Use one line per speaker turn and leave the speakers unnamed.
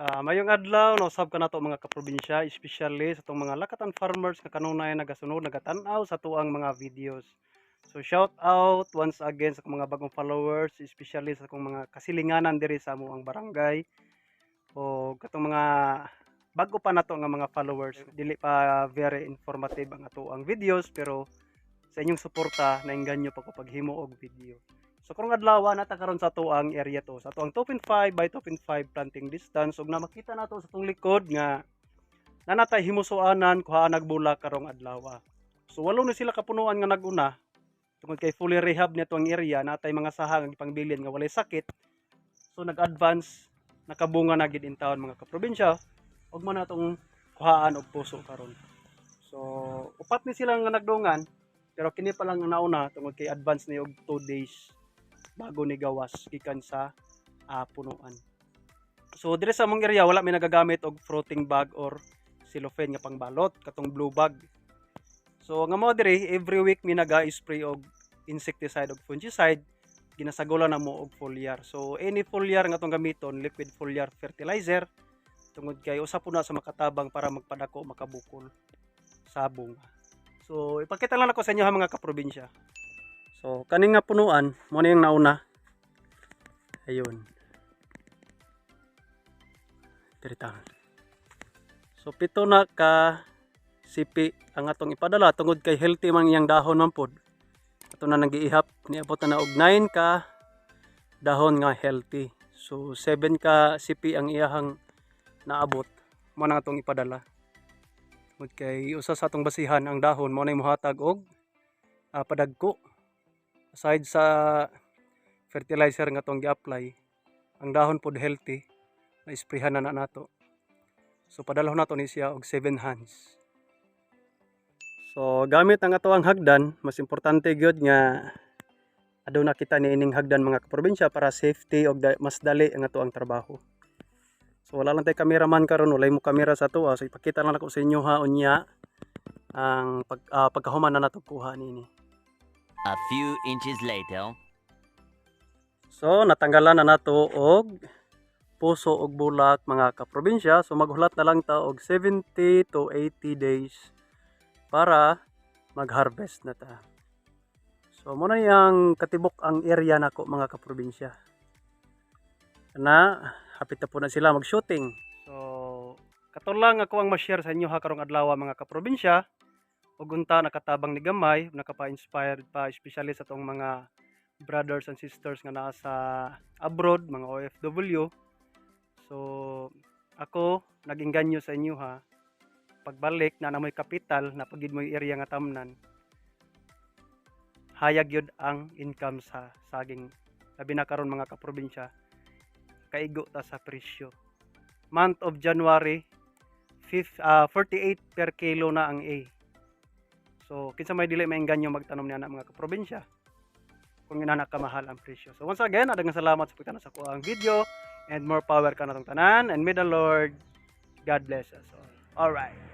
Ah, mayong adlaw no sab ka nato mga kaprobinsya, especially sa tong mga lakatan farmers nga kanunay nagasunod nagatan-aw sa tuang mga videos. So shout out once again sa mga bagong followers, especially sa akong mga kasilinganan diri sa amuang barangay o katong mga bago pa nato nga mga followers. Dili pa very informative ang ato ang videos pero sa inyong suporta nainganyo pa ko paghimo og video. So karong adlaw nata karon sa tuang area to. Sa tuang 2.5 by 2.5 planting distance ug na makita nato sa tong likod nga nanatay himusuanan kuha nagbulak karong adlaw. So walo na sila kapunuan nga naguna tungod kay fully rehab niya tuang area natay mga sahang ang ipangbilin nga walay sakit. So nag-advance nakabunga na gid in town mga kaprobinsya ug man natong kuhaan og puso karon. So upat ni sila nga nagdungan pero kini pa lang ang nauna tungod kay advance ni og 2 days bago ni gawas gikan sa ah, punuan. So dire sa among area wala may nagagamit og fruiting bag or cellophane nga pangbalot katong blue bag. So nga mo dire every week mi naga-spray og insecticide og fungicide ginasagula na mo og foliar. So any foliar nga tong gamiton liquid foliar fertilizer tungod kay usa po na sa makatabang para magpadako makabukol sa bunga. So ipakita lang ako sa inyo ha mga kaprobinsya. So, kaning nga punuan, mo na yung nauna. Ayun. Diritang. So, pito na ka sipi ang atong ipadala tungod kay healthy man iyang dahon man pod. Ato na nag-iihap niabot na na og 9 ka dahon nga healthy. So, 7 ka sipi ang iyahang naabot. Mo na atong ipadala. Tungod kay usa sa atong basihan ang dahon mo na muhatag og ah, padagko aside sa fertilizer nga tong gi-apply ang dahon pod healthy na isprehan na na nato. So padalahon nato ni siya og 7 hands. So gamit ang ato ang hagdan mas importante gyud nga aduna nakita ni ining hagdan mga kaprobinsya para safety og mas dali ang ato ang trabaho. So wala lang tay cameraman karon wala mo kamera sa to so ipakita lang ako sa inyo ha unya ang pag, ah, pagkahuman na nato kuha nini
A few inches later.
So, natanggalan na nato og puso og bulak mga kaprobinsya. So, maghulat na lang ta og 70 to 80 days para mag-harvest na ta. So, muna yung katibok ang area nako mga kaprobinsya. Na, hapit na po na sila mag-shooting. So, katulang ako ang ma-share sa inyo ha karong adlaw mga kaprobinsya ug unta nakatabang ni gamay nakapa-inspired pa especially sa tong mga brothers and sisters nga nasa abroad mga OFW so ako naging ganyo sa inyo ha? Pagbalik na namoy kapital na pagid mo area nga tamnan hayag yun ang income sa saging labi na karon mga kaprobinsya. Kaigo ta sa presyo. Month of January fif- ah, 48 per kilo na ang A So, kinsa may dili maingganyo magtanom niya na mga kaprobinsya kung inana kamahal ang presyo. So, once again, adagang salamat sa pagtanong sa kuang video and more power ka na tanan and may the Lord God bless us all. All right.